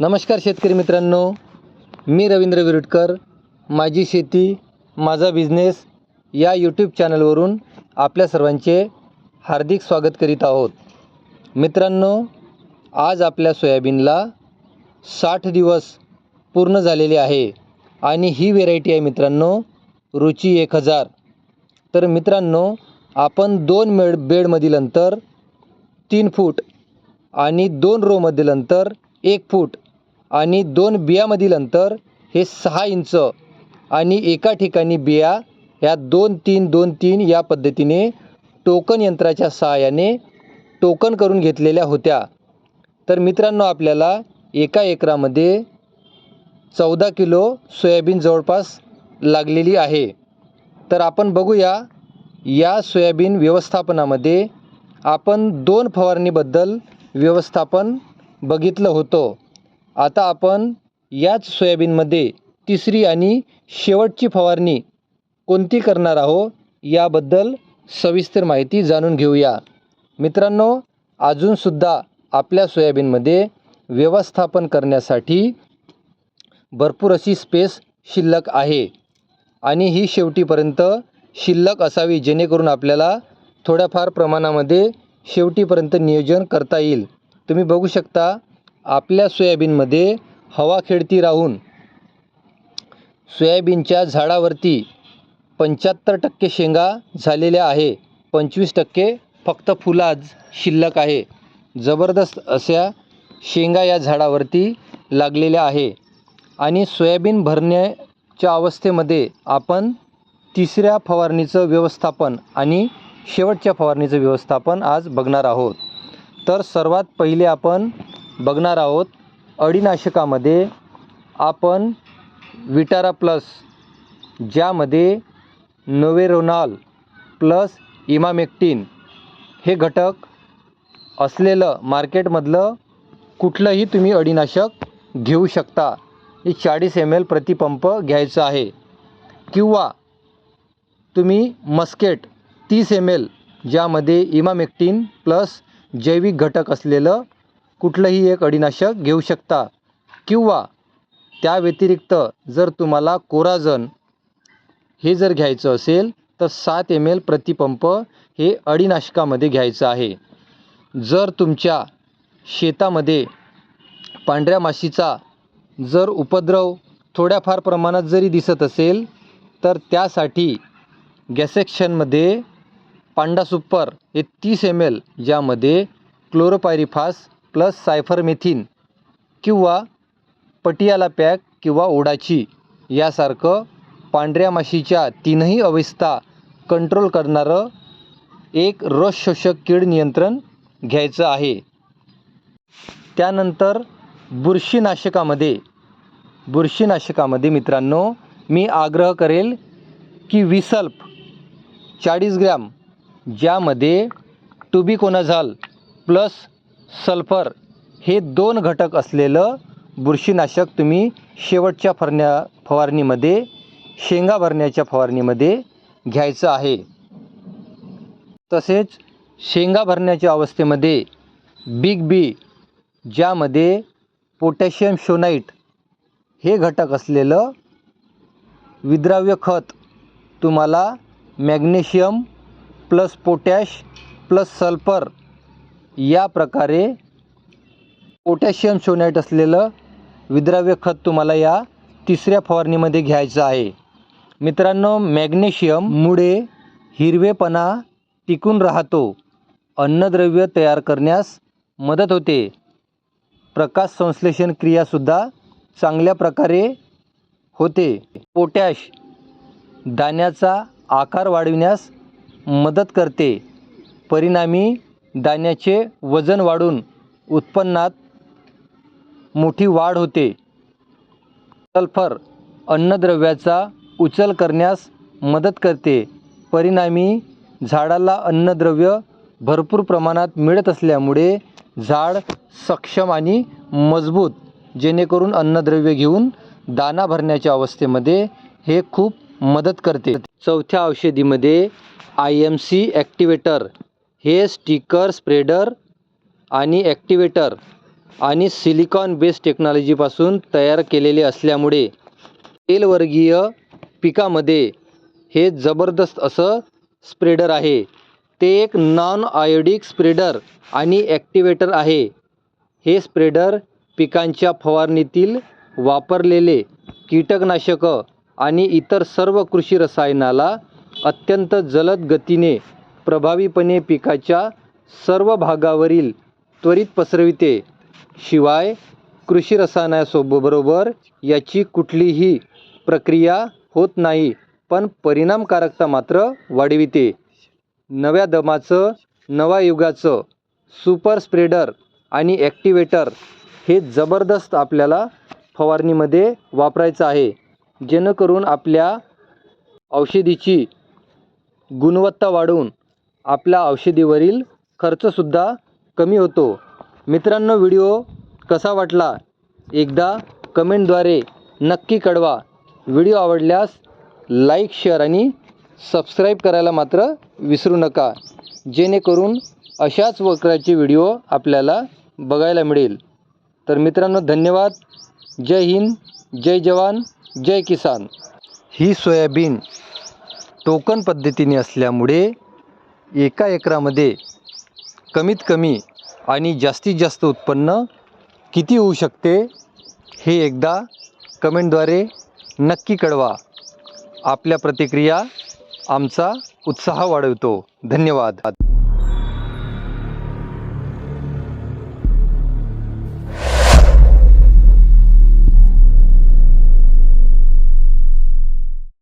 नमस्कार शेतकरी मित्रांनो मी रवींद्र विरुटकर माझी शेती माझा बिझनेस या यूट्यूब चॅनलवरून आपल्या सर्वांचे हार्दिक स्वागत करीत आहोत. मित्रांनो आज आपल्या सोयाबीनला साठ दिवस पूर्ण झालेले आहे आणि ही व्हेरायटी आहे मित्रांनो रुची एक हजार. तर मित्रांनो आपण दोन मेड बेडमधील अंतर तीन फूट आणि दोन रोमधील अंतर एक फूट आणि दोन बियामधील अंतर हे सहा इंच आणि एका ठिकाणी बिया ह्या दोन तीन दोन तीन या पद्धतीने टोकन यंत्राच्या सहाय्याने टोकन करून घेतलेल्या होत्या. तर मित्रांनो आपल्याला एका एकरामध्ये चौदा किलो सोयाबीन जवळपास लागलेली आहे. तर आपण बघूया या सोयाबीन व्यवस्थापनामध्ये आपण दोन फवारणीबद्दल व्यवस्थापन बघितलं होतं. आता आपण याच सोयाबीनमध्ये तिसरी आणि शेवटची फवारणी कोणती करणार आहो याबद्दल सविस्तर माहिती जाणून घेऊया. मित्रांनो अजूनसुद्धा आपल्या सोयाबीनमध्ये व्यवस्थापन करण्यासाठी भरपूर अशी स्पेस शिल्लक आहे आणि ही शेवटीपर्यंत शिल्लक असावी जेणेकरून आपल्याला थोड्याफार प्रमाणामध्ये शेवटीपर्यंत नियोजन करता येईल. तुम्ही बघू शकता आपल्या सोयाबीनमध्ये हवा खेळती राहून सोयाबीनच्या झाडावरती पंच्याहत्तर टक्के शेंगा झालेल्या आहे. पंचवीस टक्के फक्त फुलं आज शिल्लक आहे. जबरदस्त अशा शेंगा या झाडावरती लागलेल्या आहे. आणि सोयाबीन भरण्याच्या अवस्थेमध्ये आपण तिसऱ्या फवारणीचं व्यवस्थापन आणि शेवटच्या फवारणीचं व्यवस्थापन आज बघणार आहोत. तर सर्वात पहिले आपण बघणार आहोत. अळीनाशकामध्ये आपण विटारा प्लस ज्यामध्ये नोवेरोनाल प्लस इमामेक्टिन हे घटक असलेलं मार्केटमधलं कुठलंही तुम्ही अळीनाशक घेऊ शकता. हे चाळीस एम एल प्रतिपंप घ्यायचं आहे. किंवा तुम्ही मस्केट तीस एम एल ज्यामध्ये इमामेक्टिन प्लस जैविक घटक असलेलं कुठलंही एक अळीनाशक घेऊ शकता. किंवा त्या व्यतिरिक्त जर तुम्हाला कोराजन हे जर घ्यायचं असेल तर सात एम एल प्रतिपंप हे अळीनाशकामध्ये घ्यायचं आहे. जर तुमच्या शेतामध्ये पांढऱ्या माशीचा जर उपद्रव थोड्याफार प्रमाणात जरी दिसत असेल तर त्यासाठी गॅसेक्शनमध्ये पांडा सुपर हे तीस एम एल ज्यामध्ये क्लोरोपायरिफास प्लस सायफरमेथिन किंवा पटियाला पॅक किंवा ओडाची यासारखं पांढऱ्या माशीच्या तीनही अवस्था कंट्रोल करणारं एक रस शोषक कीड नियंत्रण घ्यायचं आहे. त्यानंतर बुरशीनाशकामध्ये बुरशीनाशकामध्ये मित्रांनो मी आग्रह करेल की विसल्प चाळीस ग्रॅम ज्यामध्ये टुबिकोनाझाल प्लस सल्फर हे दोन घटक असलेलं बुरशीनाशक तुम्ही शेवटच्या फरण्या फवारणीमध्ये शेंगा भरण्याच्या फवारणीमध्ये घ्यायचं आहे. तसेच शेंगा भरण्याच्या अवस्थेमध्ये बिग बी ज्यामध्ये पोटॅशियम शोनाईट हे घटक असलेलं विद्राव्य खत तुम्हाला magnesium plus potash plus sulphur या प्रकारे पोटॅशियम शोनाईट असलेलं विद्राव्य खत तुम्हाला या तिसऱ्या फवारणीमध्ये घ्यायचं आहे. मित्रांनो मॅग्नेशियममुळे हिरवेपणा टिकून राहतो. अन्नद्रव्य तयार करण्यास मदत होते. प्रकाश संश्लेषण क्रियासुद्धा चांगल्या प्रकारे होते. पोटॅश दाण्याचा आकार वाढविण्यास मदत करते. परिणामी दाण्याचे वजन वाढून उत्पन्नात मोठी वाढ होते. सल्फर अन्नद्रव्याचा उचल करण्यास मदत करते. परिणामी झाडाला अन्नद्रव्य भरपूर प्रमाणात मिळत असल्यामुळे झाड सक्षम आणि मजबूत जेणेकरून अन्नद्रव्य घेऊन दाना भरण्याच्या अवस्थेमध्ये हे खूप मदत करते. चौथ्या औषधीमध्ये आय एम सी ॲक्टिवेटर हे स्टिकर स्प्रेडर आणि ॲक्टिवेटर आणि सिलिकॉन बेस्ड टेक्नॉलॉजीपासून तयार केलेले असल्यामुळे तेलवर्गीय पिकामध्ये हे जबरदस्त असं स्प्रेडर आहे. ते एक नॉन आयोडिक स्प्रेडर आणि ॲक्टिवेटर आहे. हे स्प्रेडर पिकांच्या फवारणीतील वापरलेले कीटकनाशकं आणि इतर सर्व कृषी रसायनाला अत्यंत जलद गतीने प्रभावीपणे पिकाच्या सर्व भागावरील त्वरित पसरविते. शिवाय कृषी रसायनासोबरोबर याची कुठलीही प्रक्रिया होत नाही पण परिणामकारकता मात्र वाढविते. नव्या दमाचं नव्या युगाचं सुपर स्प्रेडर आणि ॲक्टिवेटर हे जबरदस्त आपल्याला फवारणीमध्ये वापरायचं आहे. जेणेकरून आपल्या औषधीची गुणवत्ता वाढवून आपल्या औषधीवरील खर्चसुद्धा कमी होतो. मित्रांनो व्हिडिओ कसा वाटला? एकदा कमेंटद्वारे नक्की कळवा. व्हिडिओ आवडल्यास लाईक शेअर आणि सबस्क्राईब करायला मात्र विसरू नका. जेणेकरून अशाच वक्राचे व्हिडिओ आपल्याला बघायला मिळेल. तर मित्रांनो धन्यवाद. जय हिंद जय जवान जय किसान. ही सोयाबीन टोकन पद्धतीने असल्यामुळे एका एकरामध्ये कमीत कमी आणि जास्तीत जास्त उत्पन्न किती होऊ शकते हे एकदा कमेंटद्वारे नक्की कळवा. आपल्या प्रतिक्रिया आमचा उत्साह वाढवतो. धन्यवाद.